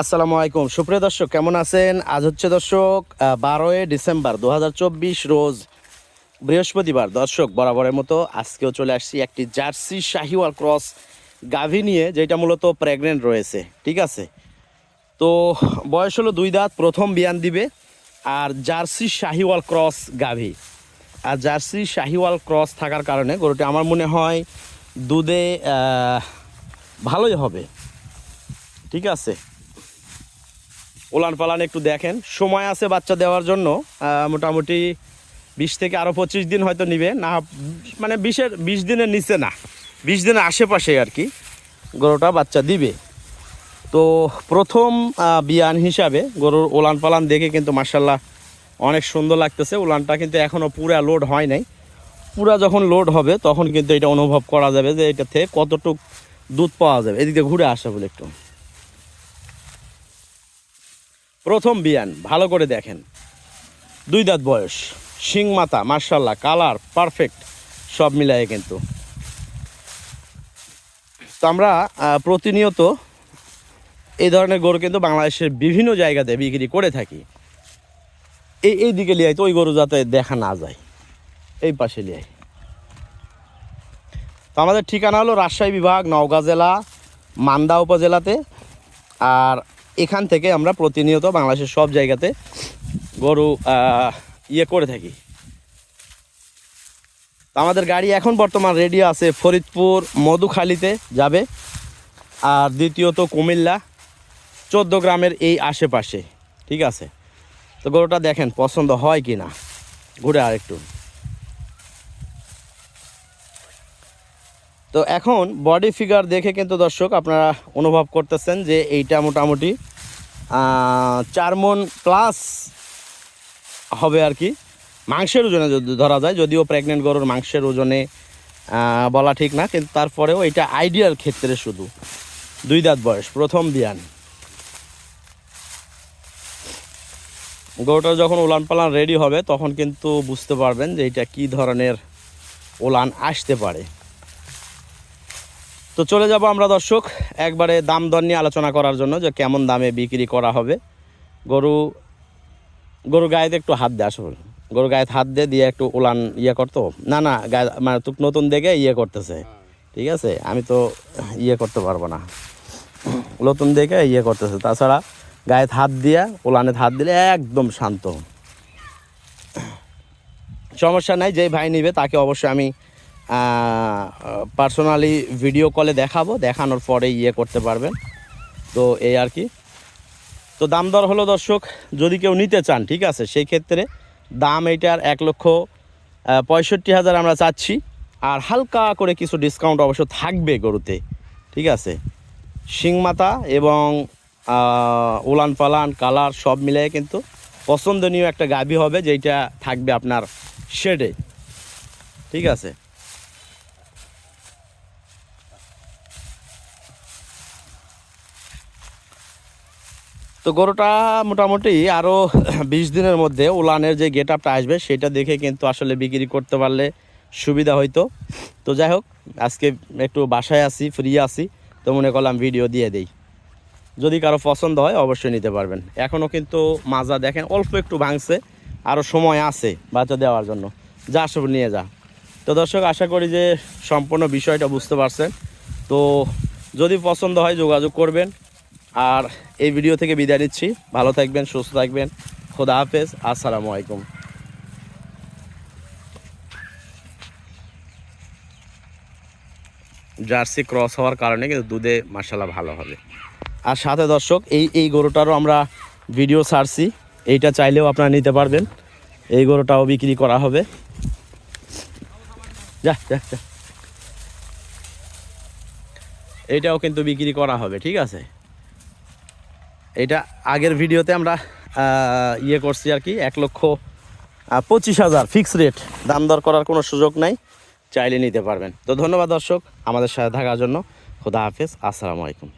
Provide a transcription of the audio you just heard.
আসসালামু আলাইকুম। সুপ্রিয় দর্শক, কেমন আছেন? আজ হচ্ছে দর্শক বারোই ডিসেম্বর দু হাজার চব্বিশ রোজ বৃহস্পতিবার। দর্শক, বরাবরের মতো আজকেও চলে আসছি একটি জার্সি শাহিওয়াল ক্রস গাভী নিয়ে, যেটা মূলত প্রেগনেন্ট রয়েছে। ঠিক আছে? তো বয়স হলো দুই দাঁত, প্রথম বিয়ান দিবে, আর জার্সি শাহিওয়াল ক্রস গাভী। আর জার্সি শাহিওয়াল ক্রস থাকার কারণে গরুটি আমার মনে হয় দুধে ভালোই হবে। ঠিক আছে? ওলান পালান একটু দেখেন। সময় আছে বাচ্চা দেওয়ার জন্য। মোটামুটি বিশ থেকে আরও পঁচিশ দিন হয়তো নিবে। না মানে বিশের বিশ দিনের নিচে না। বিশ দিনের আশেপাশে আর কি গরুটা বাচ্চা দিবে। তো প্রথম বিয়ান হিসাবে গরুর ওলান পালান দেখে কিন্তু মার্শাল্লাহ অনেক সুন্দর লাগতেছে। ওলানটা কিন্তু এখনও পুরা লোড হয় নাই। পুরা যখন লোড হবে তখন কিন্তু এটা অনুভব করা যাবে যে এটা থেকে কতটুক দুধ পাওয়া যাবে। এদিকে ঘুরে আসা বলে একটু। প্রথম বিয়ান, ভালো করে দেখেন। দুই দাঁত বয়স, শিং মাথা মার্শাল্লাহ কালার পারফেক্ট, সব মিলায়ে কিন্তু। তো আমরা প্রতিনিয়ত এই ধরনের গরু কিন্তু বাংলাদেশের বিভিন্ন জায়গাতে বিক্রি করে থাকি। এই এই দিকে লিয়াই তো ওই গরু যাতে দেখা না যায়। এই পাশে লিয়াই। তো আমাদের ঠিকানা হলো রাজশাহী বিভাগ, নওগাঁ জেলা, মান্দা উপজেলাতে। আর এখান থেকে আমরা প্রতিনিয়ত বাংলাদেশের সব জায়গাতে গরু ইয়ে করে থাকি। আমাদের গাড়ি এখন বর্তমান রেডি আছে ফরিদপুর, মধুখালীতে যাবে। আর দ্বিতীয়ত কুমিল্লা, চোদ্দ গ্রামের এই আশেপাশে, ঠিক আছে? তো গরুটা দেখেন পছন্দ হয় কি না ঘুরে আর একটু তো এখন বডি ফিগার দেখে কিন্তু দর্শক আপনারা অনুভব করতেছেন যে এইটা মোটামুটি চার মন প্লাস হবে আর কি। মাংসের ওজনে যদি ধরা যায়, যদিও প্রেগনেন্ট গরুর মাংসের ওজনে বলা ঠিক না, কিন্তু তারপরেও এটা আইডিয়াল ক্ষেত্রে শুধু। দুই দাঁত বয়স, প্রথম বিয়ান। গরুটা যখন উলান পালান রেডি হবে, তখন কিন্তু বুঝতে পারবেন যে এটা কি ধরনের উলান আসতে পারে। তো চলে যাব আমরা দর্শক, একবারে দাম দর নিয়ে আলোচনা করার জন্য যে কেমন দামে বিক্রি করা হবে। গরু গরু গায়েতে একটু হাত দেয় আসল গরু গায়ে হাত দিয়ে দিয়ে একটু উলান ইয়ে করতো না না, গায়ে মানে তুক নতুন দেখে ইয়ে করতেছে। ঠিক আছে? আমি তো ইয়ে করতে পারব না। নতুন দেখে ইয়ে করতেছে। তাছাড়া গায়ে হাত দিয়ে উলানে হাত দিলে একদম শান্ত। সমস্যা নাই, যেই ভাই নিবে তাকে অবশ্যই আমি পার্সোনালি ভিডিও কলে দেখাবো, দেখানোর পরে ইয়ে করতে পারবেন। তো এই আর কি। তো দাম দর হলো দর্শক, যদি কেউ নিতে চান, ঠিক আছে, সেই ক্ষেত্রে দাম এইটার এক লক্ষ পঁয়ষট্টি হাজার আমরা চাচ্ছি। আর হালকা করে কিছু ডিসকাউন্ট অবশ্য থাকবে গরুতে, ঠিক আছে। শিংমাতা এবং উলান পালান কালার সব মিলিয়ে কিন্তু পছন্দনীয় একটা গাভী হবে যেটা থাকবে আপনার শেডে ঠিক আছে। তো গরুটা মোটামুটি আরও বিশ দিনের মধ্যে উলানের যে গেট আপটা আসবে, সেটা দেখে কিন্তু আসলে বিক্রি করতে পারলে সুবিধা হইতো। তো যাই হোক, আজকে একটু বাসায় আসি ফ্রি আসি তো মনে করলাম ভিডিও দিয়ে দেই। যদি কারও পছন্দ হয়, অবশ্যই নিতে পারবেন। এখনও কিন্তু মাজা দেখেন, অল্প একটু ভাঙছে আরও সময় আছে বাচ্চা দেওয়ার জন্য। যা সব নিয়ে যা। তো দর্শক, আশা করি যে সম্পূর্ণ বিষয়টা বুঝতে পারছেন। তো যদি পছন্দ হয়, যোগাযোগ করবেন। আর এই ভিডিও থেকে বিদায় নিচ্ছি। ভালো থাকবেন, সুস্থ থাকবেন। খোদা হাফেজ, আসসালামু আলাইকুম। জার্সি ক্রস হওয়ার কারণে কিন্তু দুধে মাসালা ভালো হবে। আর সাথে দর্শক, এই এই গরুটারও আমরা ভিডিও ছাড়ছি। এইটা চাইলেও আপনারা নিতে পারবেন। এই গরুটাও বিক্রি করা হবে। যা যা যা। এইটাও কিন্তু বিক্রি করা হবে, ঠিক আছে? এটা আগের ভিডিওতে আমরা ইয়ে করছি আর কি, এক লক্ষ পঁচিশ হাজার ফিক্স রেট দাম দর করার কোনো সুযোগ নাই, চাইলে নিতে পারবেন। তো ধন্যবাদ দর্শক আমাদের সাথে থাকার জন্য। খুদা হাফেজ, আসসালামু আলাইকুম।